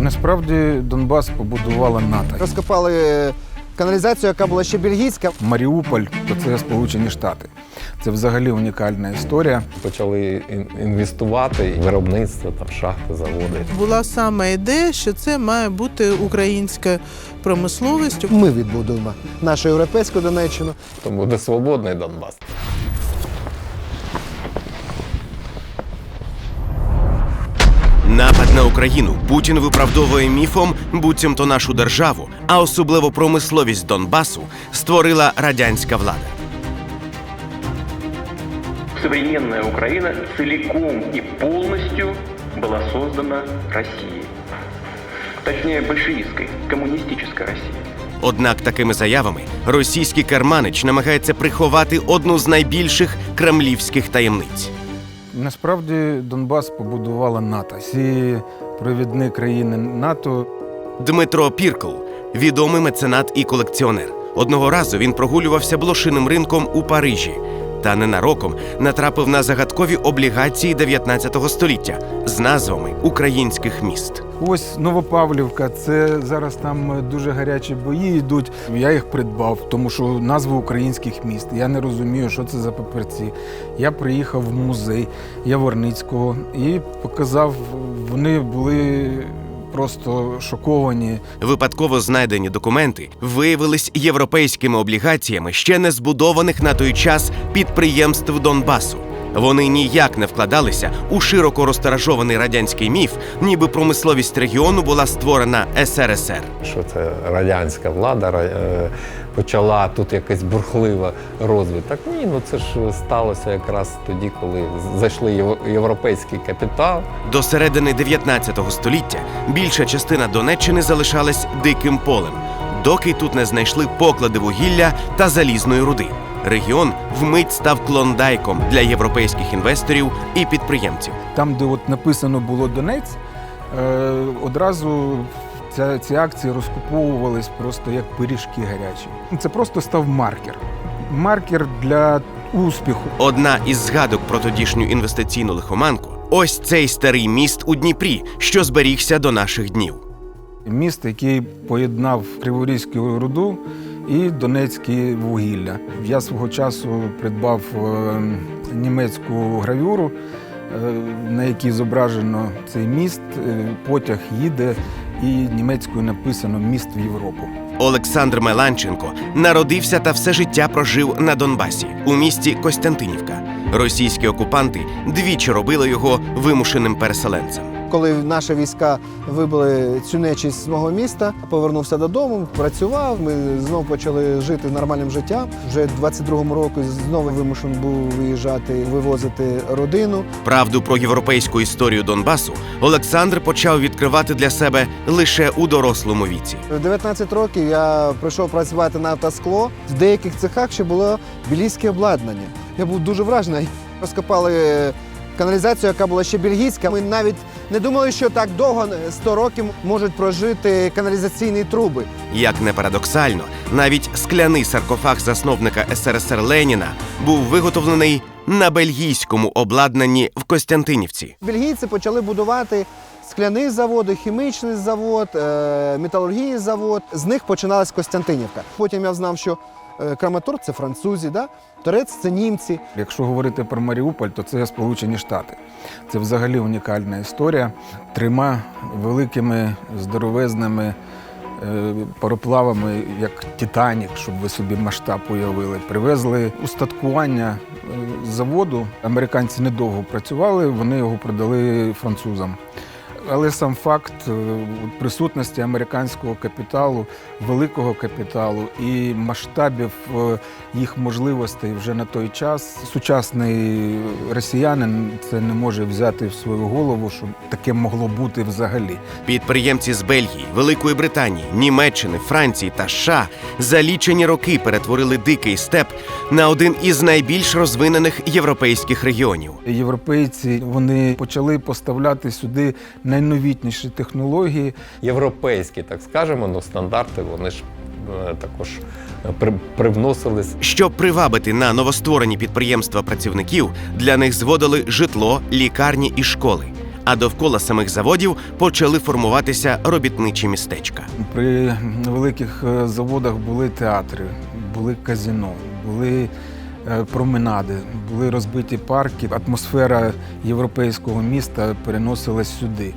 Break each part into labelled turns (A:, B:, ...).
A: Насправді Донбас побудувала НАТО.
B: Розкопали каналізацію, яка була ще бельгійська.
A: Маріуполь то це Сполучені Штати. Це взагалі унікальна історія.
C: Почали інвестувати виробництво, там шахти, заводи.
D: Була саме ідея, що це має бути українська промисловість.
B: Ми відбудуємо нашу європейську Донеччину.
C: То буде свободний Донбас.
E: Напад на Україну Путін виправдовує міфом, буцімто нашу державу, а особливо промисловість Донбасу створила радянська влада.
F: Современная Украина целиком и полностью была создана Россией. Точнее, большевистской, коммунистической Россией.
E: Однак такими заявами російський керманич намагається приховати одну з найбільших кремлівських таємниць.
A: Насправді Донбас побудувала НАТО. Всі провідні країни НАТО
E: Дмитро Піркл відомий меценат і колекціонер. Одного разу він прогулювався блошиним ринком у Парижі та ненароком натрапив на загадкові облігації 19 століття з назвами українських міст.
A: Ось Новопавлівка, це зараз там е, дуже гарячі бої йдуть. Я їх придбав, тому що назви українських міст. Я не розумію, що це за папірці. Я приїхав в музей Яворницького і показав. Вони були просто шоковані.
E: Випадково знайдені документи виявились європейськими облігаціями ще не збудованих на той час підприємств Донбасу. Вони ніяк не вкладалися у широко розтиражований радянський міф, ніби промисловість регіону була створена СРСР.
C: Що це радянська влада е, почала тут якась бурхлива розвиток. Ні, ну це ж сталося якраз тоді, коли зайшли єв- європейський капітал.
E: До середини 19 століття більша частина Донеччини залишалась диким полем, доки тут не знайшли поклади вугілля та залізної руди. Регіон вмить став клондайком для європейських інвесторів і підприємців.
A: Там, де от написано було Донець, е, одразу ця, ці акції розкуповувались просто як пиріжки гарячі. Це просто став маркер. Маркер для успіху.
E: Одна із згадок про тодішню інвестиційну лихоманку ось цей старий міст у Дніпрі, що зберігся до наших днів.
A: Міст, який поєднав Криворізьку руду і Донецьке вугілля. Я свого часу придбав е, німецьку гравюру, е, на якій зображено цей міст. Е, Потяг їде і німецькою написано Міст в Європу.
E: Олександр Меланченко народився та все життя прожив на Донбасі у місті Костянтинівка. Російські окупанти двічі робили його вимушеним переселенцем.
B: Коли наші війська вибили цю нечість з мого міста, повернувся додому, працював. Ми знову почали жити нормальним життям. Вже 22-му році знову вимушений був виїжджати, вивозити родину.
E: Правду про європейську історію Донбасу Олександр почав відкривати для себе лише у дорослому віці.
B: В 19 років я прийшов працювати на автоскло. В деяких цехах ще було бельгійське обладнання. Я був дуже вражений. Розкопали каналізацію, яка була ще бельгійська. Ми навіть не думали, що так довго 100 років можуть прожити каналізаційні труби.
E: Як не парадоксально, навіть скляний саркофаг засновника СРСР Леніна був виготовлений на бельгійському обладнанні в Костянтинівці.
B: Бельгійці почали будувати скляний завод, хімічний завод, е, металургійний завод. З них починалась Костянтинівка. Потім я знав, що е, Краматорськ – це французи, да? Торець це німці.
A: Якщо говорити про Маріуполь, то це Сполучені Штати. Це взагалі унікальна історія. Трьома великими здоровезними е, пароплавами, як Титанік, щоб ви собі масштаб уявили, привезли устаткування е, заводу. Американці недовго працювали, вони його продали французам. Але сам факт е, присутності американського капіталу, великого капіталу і масштабів е, їх можливостей вже на той час, сучасний росіянин це не може взяти в свою голову, що таке могло бути взагалі.
E: Підприємці з Бельгії, Великої Британії, Німеччини, Франції та США за лічені роки перетворили дикий степ на один із найбільш розвинених європейських регіонів.
A: Європейці вони почали поставляти сюди найновітніші технології.
C: Європейські, так скажемо, ну стандарти вони ж е, також при, привносились.
E: Щоб привабити на новостворені підприємства працівників, для них зводили житло, лікарні і школи. а довкола самих заводів почали формуватися робітничі містечка.
A: При великих е, заводах були театри, були казино, були е, променади, були розбиті парки. Атмосфера європейського міста переносилась сюди.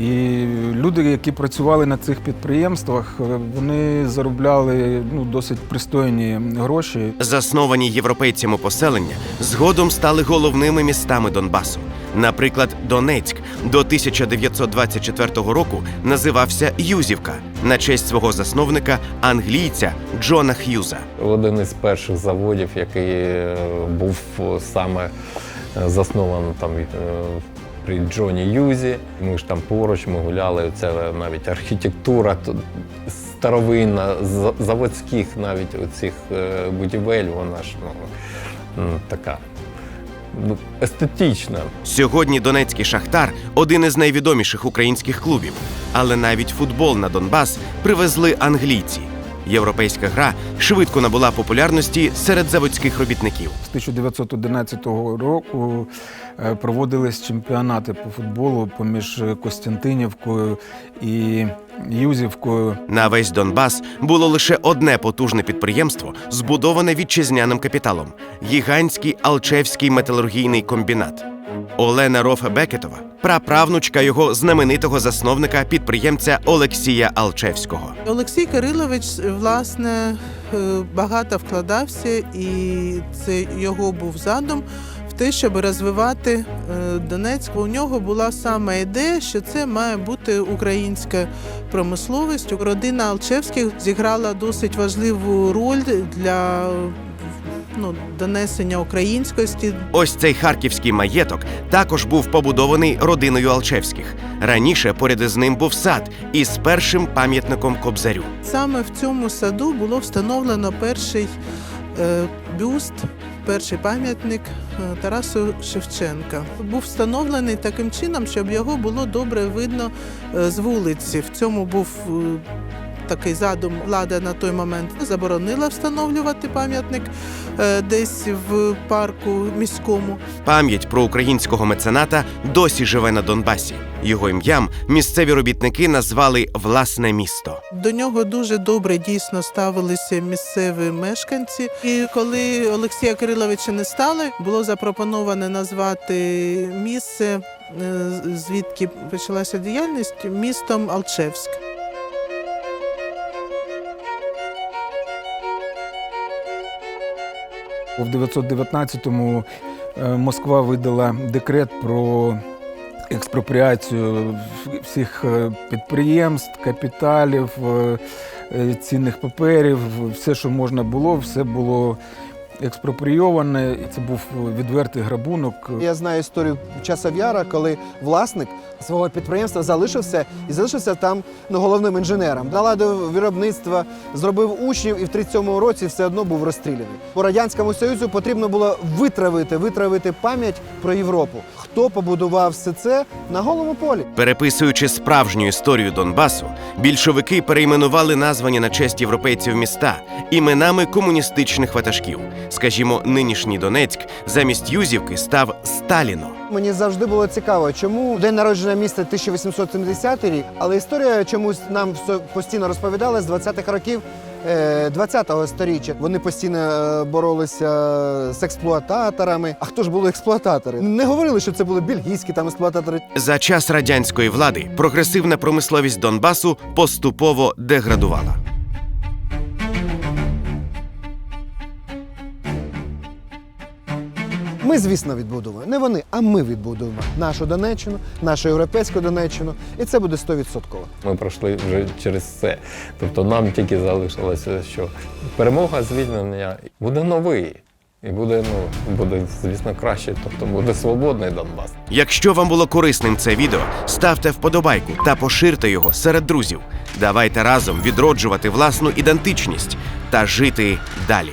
A: І люди, які працювали на цих підприємствах, е, вони заробляли ну, досить пристойні гроші.
E: Засновані європейцями поселення згодом стали головними містами Донбасу. Наприклад, Донецьк до 1924 року називався Юзівка на честь свого засновника англійця Джона Х'юза.
C: Один із перших заводів, який е, був е, саме е, заснований там при Джоні Юзі. Ми ж там поруч, ми гуляли. Це навіть архітектура старовинна, заводських навіть оцих будівель, вона ж ну, така ну, естетична.
E: Сьогодні Донецький Шахтар один із найвідоміших українських клубів. Але навіть футбол на Донбас привезли англійці. Європейська гра швидко набула популярності серед заводських робітників.
A: З 1911 року е, проводились чемпіонати по футболу поміж Костянтинівкою і Юзівкою.
E: На весь Донбас було лише одне потужне підприємство, збудоване вітчизняним капіталом гігантський Алчевський металургійний комбінат. Олена Роф Бекетова, праправнучка його знаменитого засновника підприємця Олексія Алчевського.
D: Олексій Кирилович, власне, е, багато вкладався, і це його був задум те, щоб розвивати е, Донецьк. У нього була саме ідея, що це має бути українська промисловість. Родина Алчевських зіграла досить важливу роль для ну, донесення українськості
E: Ось цей харківський маєток також був побудований родиною Алчевських. Раніше поряд із ним був сад із першим пам'ятником Кобзарю.
D: Саме в цьому саду було встановлено перший е, бюст, перший пам'ятник е, Тарасу Шевченка. Був встановлений таким чином, щоб його було добре видно е, з вулиці. В цьому був е, такий задум. Влада на той момент заборонила встановлювати пам'ятник десь в парку міському.
E: Пам'ять про українського мецената досі живе на Донбасі. Його ім'ям місцеві робітники назвали власне місто.
D: До нього дуже добре дійсно ставилися місцеві мешканці. І коли Олексія Кириловича не стало, було запропоновано назвати місце, е, звідки почалася діяльність, містом Алчевськ.
A: У 919-му е, Москва видала декрет про експропріацію всіх е, підприємств, капіталів, е, цінних паперів. Все, що можна було, все було експропрійоване. Це був відвертий грабунок.
B: Я знаю історію часов Яра, коли власник свого підприємства залишився і залишився там ну, головним інженером. Наладив виробництво, зробив учнів і в 37-му році все одно був розстріляний. По радянському союзу потрібно було витравити, витравити пам'ять про Європу. Хто побудував все це на голому полі?
E: Переписуючи справжню історію Донбасу, більшовики перейменували названі на честь європейців міста іменами комуністичних ватажків. Скажімо, нинішній Донецьк замість Юзівки став Сталіно.
B: Мені завжди було цікаво, чому день народження міста 1870 рік, але історія чомусь нам постійно розповідала з 20-х років. е, 20-го сторіччя вони постійно е, боролися з експлуататорами. А хто ж були експлуататори? Не говорили, що це були бельгійські там експлуататори.
E: За час радянської влади прогресивна промисловість Донбасу поступово деградувала.
B: Ми, звісно, відбудуємо. Не вони, а ми відбудуємо нашу Донеччину, нашу європейську Донеччину, і це буде 100%.
C: Ми пройшли вже через це. Тобто нам тільки залишилося, що перемога звільнення буде новий. І буде, ну, буде, звісно, краще, тобто буде свободний Донбас.
E: Якщо вам було корисним це відео, ставте вподобайку та поширте його серед друзів. Давайте разом відроджувати власну ідентичність та жити далі.